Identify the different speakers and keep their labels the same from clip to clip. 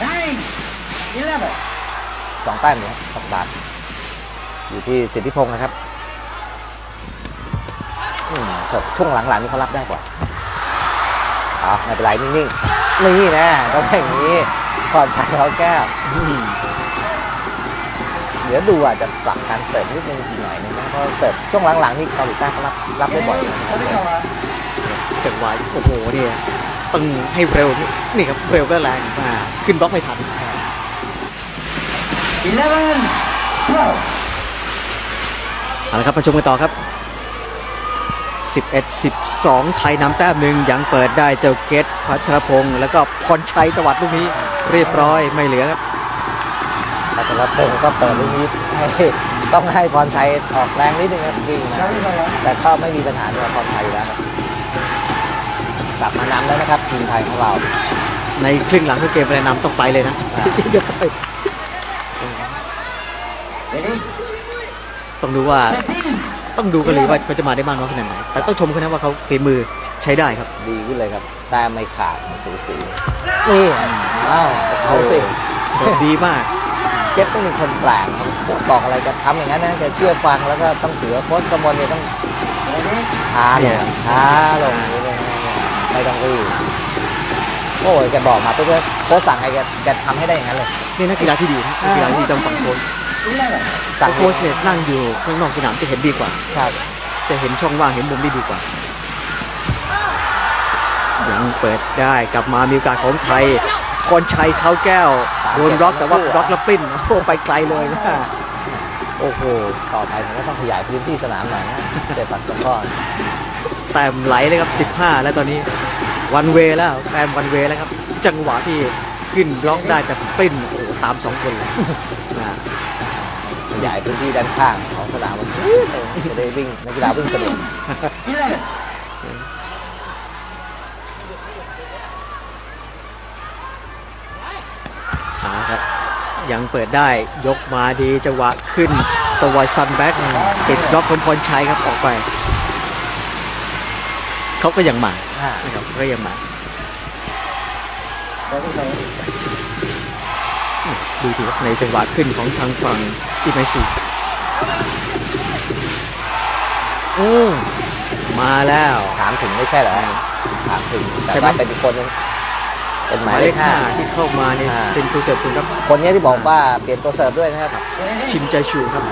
Speaker 1: nine, eleven.
Speaker 2: สองแต้มเนี่ยครับบาท อยู่ที่สิทธิพงศ์นะครับอืมเสิร์ฟช่วงหลังๆนี่เขารับได้กว่าเอ๋อไม่เป็นไรนิ่งๆ นี่นะต้องอย่างนี้ก่อนใช้เขาแก้วเดี๋ยวดูอาจจะปรับการเสิร์ฟนิดนึงอีกหน่อยนึงนะเพราะเสิร์ฟช่วงหลังๆนี่เกาหลีใต้เขารับรับได้บ่อย
Speaker 1: Ready, Sabisawa.
Speaker 3: จังหวะโอ้โหเนี่ย ต้องให้เร็วนี่นี่ครับเร็วและแรงอ่าขึ้นบล็อกไม่ทัน
Speaker 1: Eleven, twelve.
Speaker 3: เอาละครับมาชมกันต่อครับ 11 12 ไทยนำแต้มหนึ่งยังเปิดได้เจ้าเกตพัทรพงศ์แล้วก็พรชัยตวัดลูกนี้ เรียบร้อยไม่เหลือครับ
Speaker 2: พัทรพงศ์ก็เปิดลูกนี้ให้ต้องให้พรชัยออกแรงนิดนึงครับวิ่งมา
Speaker 1: Sabisawa.
Speaker 2: แต่ก็ไม่มีปัญหาด้วยพรชัยอยู่แล้วครับ กลับมานำแล้วนะครับ ทีมไทยของเรา
Speaker 3: ในครึ่งหลังของเกมคะแนนนำต้องไปเลยนะ
Speaker 2: อ่า
Speaker 3: เดี๋ยวไป
Speaker 1: Ready,
Speaker 3: ต้องดูว่า
Speaker 1: thirteen.
Speaker 3: ต้องดูกันเลยว่าเขาจะมาได้มากน้อยขนาดไหนแต่ต้องชมเขานะว่าเขาฝีมือใช้ได้ครับ
Speaker 2: ดีขึ้นเลยครับแต้มไม่ขาดสูสีนี่อ้าวเขาสิ
Speaker 3: เสิร์ฟดีมาก
Speaker 2: เจ็บต้องมีคนแปลงครับบอกอะไรจะทำอย่างนั้นนะจะเชื่อฟังแล้วก็ต้องถือว่าโค้ชกำมลเนี่ยต้อง
Speaker 1: Ready,
Speaker 2: ช้าล
Speaker 3: เนี่
Speaker 2: ง
Speaker 3: ย
Speaker 2: ช้าลงนิดนึง ไม่ต้องรีบโอ้ยแกบอกมาเพื่อโค้ชสั่งไงแกแกทำให้ได้อย่างนั้นเลย
Speaker 3: นี่นักกีฬาที่ดีนะนักกีฬาที่ดีต้องฟังโค้ช
Speaker 1: eleven.
Speaker 2: สั่ง
Speaker 3: โค้ชเนี่ยนั่งอยู่ข้างนอกสนามจะเห็นดีกว่า
Speaker 2: ครับ
Speaker 3: จะเห็นช่องว่างเห็นมุมได้ดีกว่า ยังเปิดได้กลับมามีโอกาสของไทยพรชัยเขาแก้วโดนบล็อกแต่ว่าบล็อกแล้วปริ้นโอ้โหไปไกลเลยนะ
Speaker 2: โอ้โหต่อไปผมก็ต้องขยายพื้นที่สนามหน่อยนะเสียปัดตะก้อน
Speaker 3: แต้มไหลเลยครับ 15 แล้วตอนนี้ วันเวแล้วแต้มวันเวแล้วครับ จังหวะที่ขึ้นบล็อกได้แต่ปริ้นโอ้โหตามสองคนเลยนะ
Speaker 2: ขยายพื้นที่ด้านข้างของสนามมันจะได้วิ่งนักกีฬาวิ่งสะดวก
Speaker 1: Eleven.
Speaker 3: เอาครับยังเปิดได้ยกมาดีจังหวะขึ้นตัวซันแบ็กปิดบล็อกของพรชัยครับออกไป เขาก็ยังมา
Speaker 2: อ่า
Speaker 3: นะครับก็ยังมา
Speaker 1: Sabisawa.
Speaker 3: ดูทีครับในจังหวะขึ้นของทางฝั่งอิไมสุ
Speaker 2: อืม
Speaker 3: มาแล้ว
Speaker 2: ถามถึงไม่ใช่เหรอถามถึงแต่
Speaker 3: ใช่ไหม
Speaker 2: ว่าเป็นอีกคนนึงเป็นหมาม
Speaker 3: หายย
Speaker 2: เล
Speaker 3: เล
Speaker 2: ข
Speaker 3: ข
Speaker 2: ห้า
Speaker 3: ห้าที่เข้ามาเนี่ย
Speaker 2: อ่า
Speaker 3: เป็นตัวเสิร์ฟคุณครับ
Speaker 2: คนนี้ที่บอกว่าเปลี่ยนตัวเสิร์ฟด้วยนะครับ
Speaker 1: Ready,
Speaker 3: ชิมใจชูครับ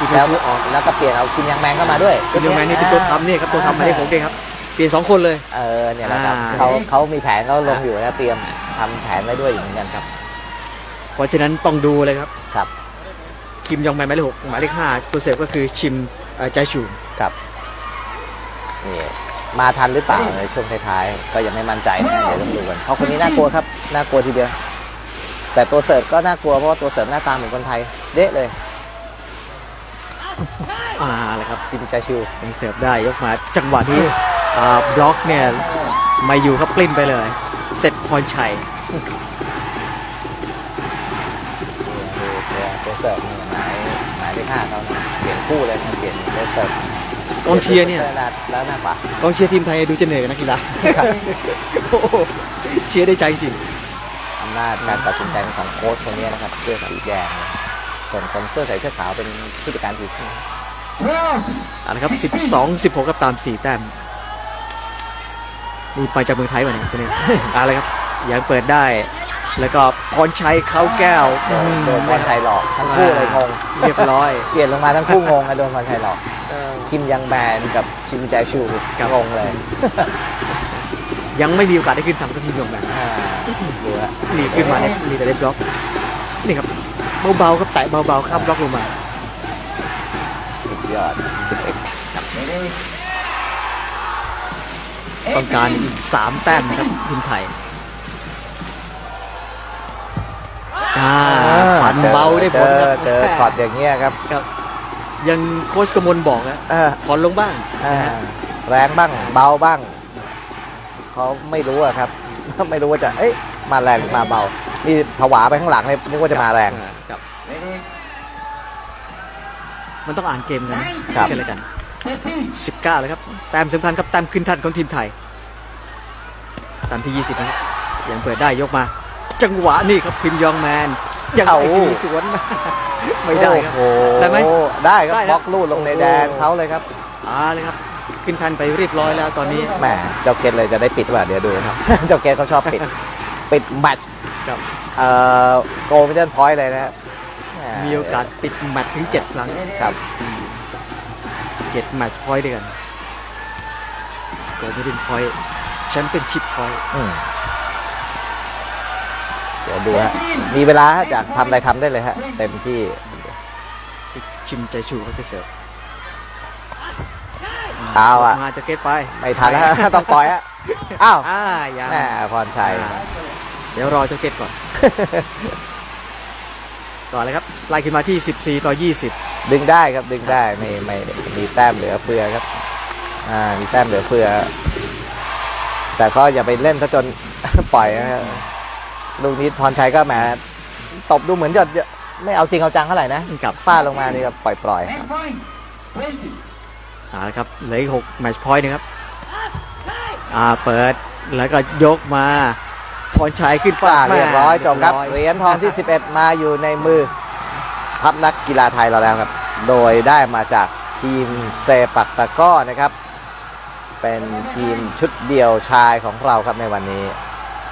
Speaker 3: อ่าอิไม
Speaker 2: แล้ว
Speaker 3: สุออก
Speaker 2: แล้วก็เปลี่ยนเอาคิมยังแมงเข้ามาด้วย
Speaker 3: คุณยังแมนนี่เป็นตัวทำเนี่ยครับตัวทำหมายเลขหกเนี่ยครับเปลี่ยนสองคนเลย
Speaker 2: เออเนี่ยแหละครับ
Speaker 3: อ่า
Speaker 2: เขาเขามีแผนเขาลงอยู่แล้วเตรียมทำแผนไว้ด้วยเหมือนกันครับ
Speaker 3: เพราะฉะนั้นต้องดูเลยครับ
Speaker 2: ครับ
Speaker 3: คิมยองแมนหมายเลขหกหมายเลขห้าตัวเสิร์ฟก็คือชิมเอ่อใจชู
Speaker 2: ครับนี่มาทันหรือเปล่าในช่วงท้ายๆก็ยังไม่มั่นใจนะเดี๋ยวต้องดูกันเพราะคนนี้น่ากลัวครับน่ากลัวทีเดียวแต่ตัวเสิร์ฟก็น่ากลัวเพราะว่าตัวเสิร์ฟหน้าตาเหมือนคนไทยเด๊ะเลย
Speaker 3: อ่าเลยครับ
Speaker 2: คิมจาชิว
Speaker 3: ยังเสิร์ฟได้ยกมาจังหวะที่อ่าบล็อกเนี่ยไมาอยู่ครับปลิ้นไปเลย เสร็จพรชัย
Speaker 2: ตัวตัวเสิร์ฟนี่หมายหมายเลขห้าเขานะเปลี่ยนคู่เลยนะเปลี่ยนตัวเสิร์ฟ
Speaker 3: กองเชียร์เนี่ย
Speaker 2: แล้วหน้าขวาก
Speaker 3: องเชียร์ทีมไทยดูจะเหนื่อยกับนักกีฬา
Speaker 2: ครับ
Speaker 3: โอ้โหเชียร์ได้ใจจริง
Speaker 2: อำนาจการตัดสินใจของโค้ชคนนี้นะครับเสื้อสีแดงนะ ส่วนคนเสื้อใส่เสื้อขาวเป็นผู้จัดการทีม
Speaker 1: twelve.
Speaker 3: เอาละครับ 12 16ครับตาม 4 แต้มนี่ไปจากเมืองไทยมาเนี่ยคนนี้เอาละครับยังเปิดได้ แล้วก็พรชัยเขาแก้ว
Speaker 2: โดน
Speaker 3: อืม
Speaker 2: โดนพรชัยหลอกทั้งคู่เลยงง
Speaker 3: เรียบร้อย
Speaker 2: เปลี่ยนลงมาทั้งคู่งงอะโดนพรชัยหลอกคิมยังแบนกับชิมแจชู
Speaker 3: ครับ
Speaker 2: งงเลย
Speaker 3: ยังไม่มีโอกาสได้ขึ้นทำก็ทีมยงแบบ
Speaker 2: อ่าดูฮะ
Speaker 3: นี่ขึ้นมาเนี่ยมีแต่ได้บล็อกนี่ครับ เบาๆครับแตะเบาๆข้ามบล็อกลงมา
Speaker 2: สุดยอด11
Speaker 1: Ready.
Speaker 3: ต้องการอีก3แต้มนะครับทีมไทยอ่าปั่นเบาได้ผลครับ
Speaker 2: เจอเจอช็อตอย่างเงี้ยครับ
Speaker 3: ครับ ยังโค้ชกมลบอกนะ
Speaker 2: เออ
Speaker 3: ผ่อนลงบ้าง
Speaker 2: อ่า
Speaker 3: นะฮะ
Speaker 2: แรงบ้างเบาบ้างเขาไม่รู้อะครับ ไม่รู้ว่าจะเอ้ยมาแรงหรือมาเบา นี่ผวาไปข้างหลังเลยนึกว่าจะมาแรง
Speaker 3: มันต้องอ่านเกมกันนะครับกันเลยกัน
Speaker 1: Thirteen.
Speaker 3: 19เลยครับแต้มสำคัญครับแต้มขึ้นทันของทีมไทยแต้มที่ 20 นะครับยังเปิดได้ยกมา จังหวะนี่ครับคิมยองแมน ยัง
Speaker 2: เอ้า
Speaker 3: ไงทีสวน ไม่ได้ครับ
Speaker 2: โอ้โห
Speaker 3: ได้ไหม
Speaker 2: ได้ครับ
Speaker 3: ได้นะ
Speaker 2: บล็อกลูดลงในแดน
Speaker 3: โอ้โห
Speaker 2: เขาเลยครับ
Speaker 3: อ่าเลยครับ ขึ้นทันไปเรียบร้อยแล้วตอนนี้
Speaker 2: แหมเจ้าเกตเลยจะได้ปิดว่าเดี๋ยวดูครับ เจ้าเกตเขาชอบปิด ปิดแมตช์
Speaker 3: ครับ
Speaker 2: เอ่อโกลมิเดิลพอยต์เลยนะครับแห
Speaker 3: มีโอกาสปิดแมตช์ถึง 7 ครั้ง
Speaker 2: ครับ
Speaker 3: เจ็ดแมตช์พอยต์ด้วยกันโกลเด้นพอยต์แชมเปี้ยนชิพพอยต์
Speaker 2: อืมเดี๋ยวดูฮะ มีเวลาฮะอยากทำอะไรทำได้เลยฮะ เต็มที่
Speaker 3: ชิมใจชูเขาไปเสิร์ฟ
Speaker 2: เอาอะ
Speaker 3: มาจะเก็ตไป
Speaker 2: ไม่ทันแล้วฮะ ต้องปล่อยฮะ อ้าว
Speaker 3: อ่ายัง
Speaker 2: แหมพรชัย
Speaker 3: อ่าเดี๋ยวรอเจ้าเก็ตก่อน ต่อเลยครับไล่ขึ้นมาที่ 14 ต่อ 20
Speaker 2: ดึงได้ครับดึงได้ไม่ไม่มีแต้มเหลือเฟือครับ อ่ามีแต้มเหลือเฟือ แต่ก็อย่าไปเล่นซะจน ปล่อยนะครับลูกนี้พรชัยก็แหมตบดูเหมือนจะไม่เอาจริงเอาจังเท่าไหร่นะครับ ฟาดลงมานี่ก็ปล่อยปล่อย
Speaker 1: Next point. Twenty.
Speaker 3: เอาละครับเหลืออีก6แมตช์พอยต์นะครับอ่าเปิดแล้วก็ยกมา พรชัยขึ้น
Speaker 2: ๆฟาด
Speaker 3: แม่
Speaker 2: เรียบร้อยจบครับ
Speaker 3: ย
Speaker 2: เหรียญทองที่ 11 มาอยู่ในมือทัพนักกีฬาไทยเราแล้วครับ โดยได้มาจากทีมเซปักตะกร้อนะครับ เป็นทีมชุดเดียวชายของเราครับในวันนี้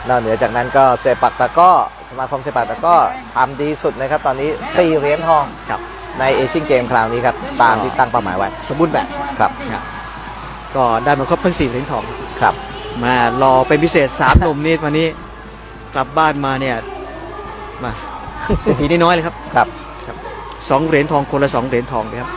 Speaker 2: นอกเหนือจากนั้นก็เซปักตะกร้อสมาคมเซปักตะกร้อทำดีสุดนะครับ ตอนนี้4เหรียญทอง
Speaker 3: ครับ
Speaker 2: ในเอเชียนเกมคราวนี้ครับตามที่ตั้งเป้าหมายไว้
Speaker 3: สมบูรณ์แบบ
Speaker 2: ครับ
Speaker 3: ครับ ก็ได้มาครบทั้ง4เหรียญทอง
Speaker 2: ครับ
Speaker 3: มารอเป็นพิเศษ3หนุ่มนี่วันนี้ กลับบ้านมาเนี่ยมาเศรษฐีน้อยๆเลยครับ
Speaker 2: ครับ
Speaker 3: สองเหรียญทองคนละสองเหรียญทองเลยครับ